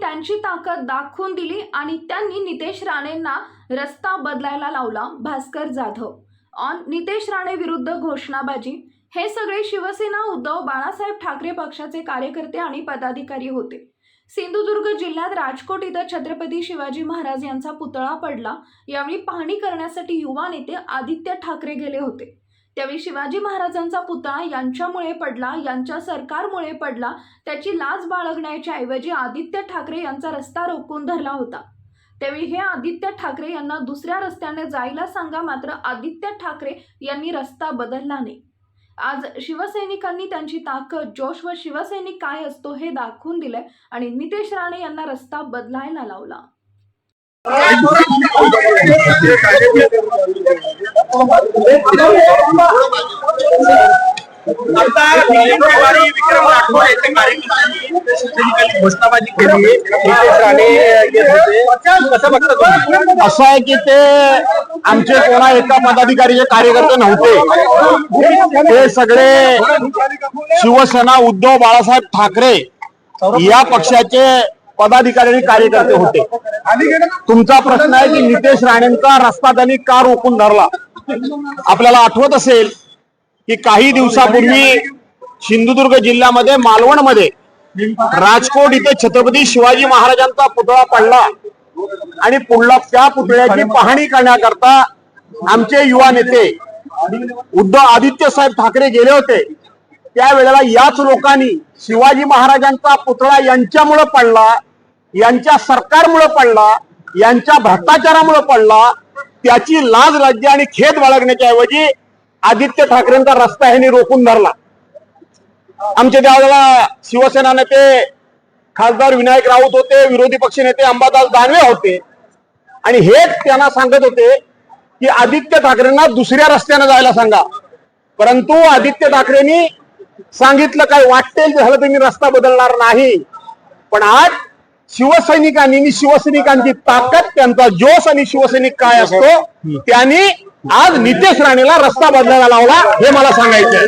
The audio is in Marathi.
त्यांची ताकद दाखवून दिली आणि त्यांनी नितेश राणेंना रस्ता बदलायला लावला भास्कर जाधव. ऑन नितेश राणे विरुद्ध घोषणाबाजी. हे सगळे शिवसेना उद्धव बाळासाहेब ठाकरे पक्षाचे कार्यकर्ते आणि पदाधिकारी होते. सिंधुदुर्ग जिल्ह्यात राजकोट इथं छत्रपती शिवाजी महाराज यांचा पुतळा पडला. यावेळी पाहणी करण्यासाठी युवा नेते आदित्य ठाकरे गेले होते. त्यावेळी शिवाजी महाराजांचा पुतळा यांच्यामुळे पडला यांच्या सरकारमुळे पडला. त्याची लाज बाळगण्याच्या ऐवजी आदित्य ठाकरे यांचा रस्ता रोखून धरला होता. त्यावेळी हे आदित्य ठाकरे यांना दुसऱ्या रस्त्याने जायला सांगा मात्र आदित्य ठाकरे यांनी रस्ता बदलला नाही. आज शिवसैनिकांनी त्यांची ताकद जोश व शिवसैनिक काय असतो हे दाखवून दिलंय आणि नितेश राणे यांना रस्ता बदलायला लावला. विक्रम राठोड कार्यकर्त्यांनी घोषणाबाजी केली नितेश राणे येत होते कसं बघता तुम्ही असं आहे की ते आमचे कोणा एका पदाधिकारीचे कार्यकर्ते नव्हते. ते सगळे शिवसेना उद्धव बाळासाहेब ठाकरे या पक्षाचे पदाधिकारी आणि कार्यकर्ते होते. तुमचा प्रश्न आहे की नितेश राणेंचा रस्ता त्यांनी का रोखून धरला? आपल्याला आठवत असेल की काही दिवसापूर्वी सिंधुदुर्ग जिल्ह्यामध्ये मालवणमध्ये राजकोट इथे छत्रपती शिवाजी महाराजांचा पुतळा पडला. आणि पुढला त्या पुतळ्याची पाहणी करण्याकरता आमचे युवा नेते उद्धव आदित्य साहेब ठाकरे गेले होते. त्यावेळेला याच लोकांनी शिवाजी महाराजांचा पुतळा यांच्यामुळे पडला यांच्या सरकारमुळे पडला यांच्या भ्रष्टाचारामुळे पडला त्याची लाज राज्य आणि खेद बाळगण्याच्या ऐवजी आदित्य ठाकरेंचा रस्ता ह्यांनी रोखून धरला. आमच्या त्यावेळेला शिवसेना नेते खासदार विनायक राऊत होते विरोधी पक्ष नेते अंबादास दानवे होते. आणि हेच त्यांना सांगत होते की आदित्य ठाकरेंना दुसऱ्या रस्त्याने जायला सांगा. परंतु आदित्य ठाकरेंनी सांगितलं काय वाटेल झालं तर मी रस्ता बदलणार नाही. पण आज शिवसैनिकांनी आणि शिवसैनिकांची ताकद त्यांचा जोश आणि शिवसैनिक काय असतो त्यांनी आज नितेश राणेला रस्ता बदलायला लावला हे मला सांगायचं